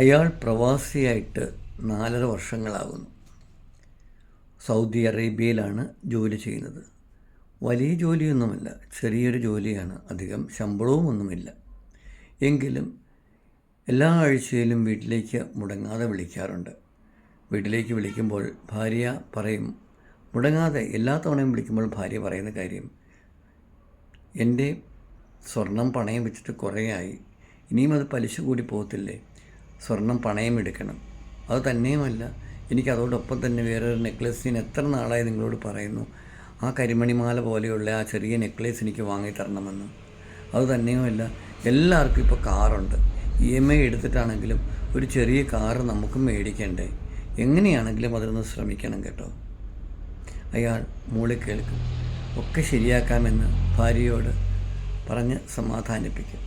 അയാൾ പ്രവാസിയായിട്ട് നാലര വർഷങ്ങളാകുന്നു. സൗദി അറേബ്യയിലാണ് ജോലി ചെയ്യുന്നത്. വലിയ ജോലിയൊന്നുമല്ല ചെറിയൊരു ജോലിയാണ് അധികം ശമ്പളവും ഒന്നുമില്ല എങ്കിലും എല്ലാ ആഴ്ചയിലും വീട്ടിലേക്ക് മുടങ്ങാതെ വിളിക്കാറുണ്ട്. വീട്ടിലേക്ക് വിളിക്കുമ്പോൾ ഭാര്യ പറയും മുടങ്ങാതെ എല്ലാ തവണയും വിളിക്കുമ്പോൾ ഭാര്യ പറയുന്ന കാര്യം എന്റെ സ്വർണം പണയം വെച്ചിട്ട് കുറേയായി ഇനിയും അത് പലിശ കൂടി പോകത്തില്ലേ? സ്വർണം പണയം എടുക്കണം. അത് തന്നെയുമല്ല എനിക്ക് അതോടൊപ്പം തന്നെ വേറൊരു നെക്ലസ് ഞാൻ എത്ര നാളായി നിങ്ങളോട് പറയുന്നു ആ കരിമണിമാല പോലെയുള്ള ആ ചെറിയ നെക്ലേസ് എനിക്ക് വാങ്ങി തരണമെന്ന്. അത് തന്നെയുമല്ല എല്ലാവർക്കും ഇപ്പോൾ കാറുണ്ട്. ഇ എം ഐ എടുത്തിട്ടാണെങ്കിലും ഒരു ചെറിയ കാറ് നമുക്കും മേടിക്കണ്ടേ? എങ്ങനെയാണെങ്കിലും അതിനൊന്ന് ശ്രമിക്കണം കേട്ടോ. അയാൾ മൂളി കേൾക്കും. ഒക്കെ ശരിയാക്കാമെന്ന് ഭാര്യയോട് പറഞ്ഞ് സമാധാനിപ്പിക്കും.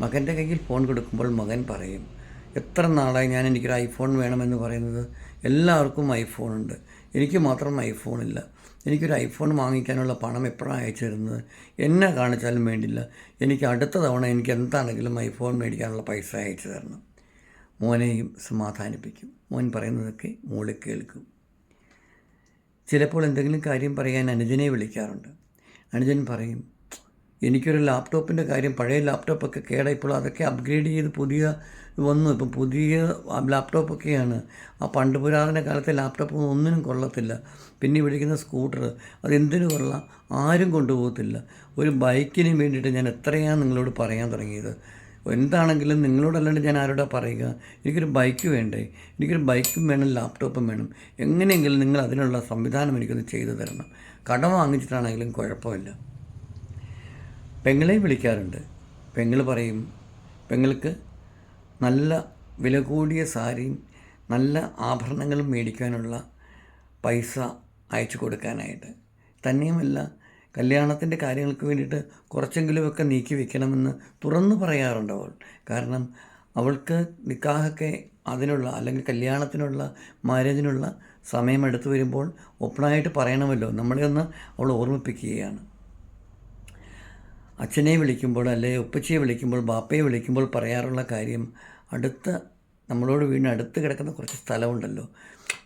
മകന്റെ കയ്യിൽ ഫോൺ കൊടുക്കുമ്പോൾ മകൻ പറയും എത്ര നാളായി ഞാൻ എനിക്കൊരു ഐഫോൺ വേണമെന്ന് പറയുന്നത്? എല്ലാവർക്കും ഐഫോൺ ഉണ്ട്. എനിക്ക് മാത്രം ഐഫോൺ ഇല്ല. എനിക്കൊരു ഐഫോൺ വാങ്ങിക്കാനുള്ള പണം എപ്പോഴാണ് അയച്ചു തരുന്നത്? എന്നെ കാണിച്ചാലും വേണ്ടില്ല. എനിക്ക് അടുത്ത തവണ എനിക്ക് എന്താണെങ്കിലും ഐഫോൺ മേടിക്കാനുള്ള പൈസ അയച്ചു തരണം. മോനെയും സമാധാനിപ്പിക്കും. മോൻ പറയുന്നതൊക്കെ മോളിൽ കേൾക്കും. ചിലപ്പോൾ എന്തെങ്കിലും കാര്യം പറയാൻ അനുജനെ വിളിക്കാറുണ്ട്. അനുജൻ പറയും എനിക്കൊരു ലാപ്ടോപ്പിന്റെ കാര്യം പഴയ ലാപ്ടോപ്പൊക്കെ കേടായപ്പോൾ അതൊക്കെ അപ്ഗ്രേഡ് ചെയ്ത് പുതിയ വന്നു. ഇപ്പം പുതിയ ലാപ്ടോപ്പൊക്കെയാണ്. ആ പണ്ട് പുരാതന കാലത്തെ ലാപ്ടോപ്പ് ഒന്നിനും കൊള്ളത്തില്ല. പിന്നെ വിളിക്കുന്ന സ്കൂട്ടർ അതെന്തിനു കൊള്ളാം? ആരും കൊണ്ടുപോകത്തില്ല. ഒരു ബൈക്കിന് വേണ്ടിയിട്ട് ഞാൻ എത്രയാണ് നിങ്ങളോട് പറയാൻ തുടങ്ങിയത്? എന്താണെങ്കിലും നിങ്ങളോടല്ലാണ്ട് ഞാൻ ആരോടാ പറയുക? എനിക്കൊരു ബൈക്ക് വേണ്ടേ? എനിക്കൊരു ബൈക്കും വേണം ലാപ്ടോപ്പും വേണം. എങ്ങനെയെങ്കിലും നിങ്ങൾ അതിനുള്ള സംവിധാനം എനിക്കൊന്ന് ചെയ്തു തരണം. കടം വാങ്ങിച്ചിട്ടാണെങ്കിലും കുഴപ്പമില്ല. പെങ്ങളെ വിളിക്കാറുണ്ട്. പെങ്ങൾ പറയും പെങ്ങൾക്ക് നല്ല വില കൂടിയ സാരിയും നല്ല ആഭരണങ്ങളും മേടിക്കാനുള്ള പൈസ അയച്ചു കൊടുക്കാനായിട്ട്. തന്നെയുമല്ല കല്യാണത്തിന്റെ കാര്യങ്ങൾക്ക് വേണ്ടിയിട്ട് കുറച്ചെങ്കിലുമൊക്കെ നീക്കി വെക്കണമെന്ന് തുറന്നു പറയാറുണ്ട് അവൾ. കാരണം അവൾക്ക് നിക്കാഹൊക്കെ അതിനുള്ള അല്ലെങ്കിൽ കല്യാണത്തിനുള്ള മാരേജിനുള്ള സമയം എടുത്തു വരുമ്പോൾ ഓപ്പണായിട്ട് പറയണമല്ലോ. നമ്മളെ ഒന്ന് അവൾ ഓർമ്മിപ്പിക്കുകയാണ്. അച്ഛനെ വിളിക്കുമ്പോൾ അല്ലെ ഉപ്പച്ചയെ വിളിക്കുമ്പോൾ ബാപ്പയെ വിളിക്കുമ്പോൾ പറയാറുള്ള കാര്യം അടുത്ത നമ്മളോട് വീണ് അടുത്ത് കിടക്കുന്ന കുറച്ച് സ്ഥലമുണ്ടല്ലോ.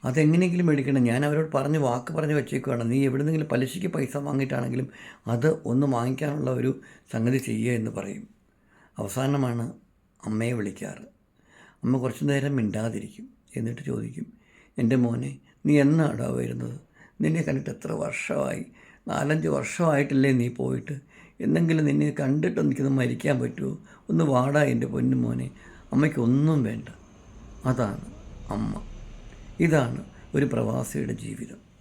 അതെങ്ങനെയെങ്കിലും മേടിക്കണം. ഞാൻ അവരോട് പറഞ്ഞ് വാക്ക് പറഞ്ഞ് വെച്ചേക്കുവാണ്. നീ എവിടെന്നെങ്കിലും പലിശയ്ക്ക് പൈസ വാങ്ങിയിട്ടാണെങ്കിലും അത് ഒന്ന് വാങ്ങിക്കാനുള്ള ഒരു സംഗതി ചെയ്യുക എന്ന് പറയും. അവസാനമാണ് അമ്മയെ വിളിക്കാറ്. അമ്മ കുറച്ച് നേരം മിണ്ടാതിരിക്കും. എന്നിട്ട് ചോദിക്കും എന്റെ മോനെ നീ എന്നാടാ വരുന്നത്? നിന്നെ കണ്ടിട്ട് എത്ര വർഷമായി? നാലഞ്ച് വർഷമായിട്ടില്ലേ നീ പോയിട്ട്. എന്നെങ്കിലും നിന്നെ കണ്ടിട്ട് എനിക്കൊന്ന് മരിക്കാൻ പറ്റുമോ ഒന്ന് വാടാ എന്റെ പൊന്നു മോനെ. അമ്മയ്ക്കൊന്നും വേണ്ട. അതാണ് അമ്മ. ഇതാണ് ഒരു പ്രവാസിയുടെ ജീവിതം.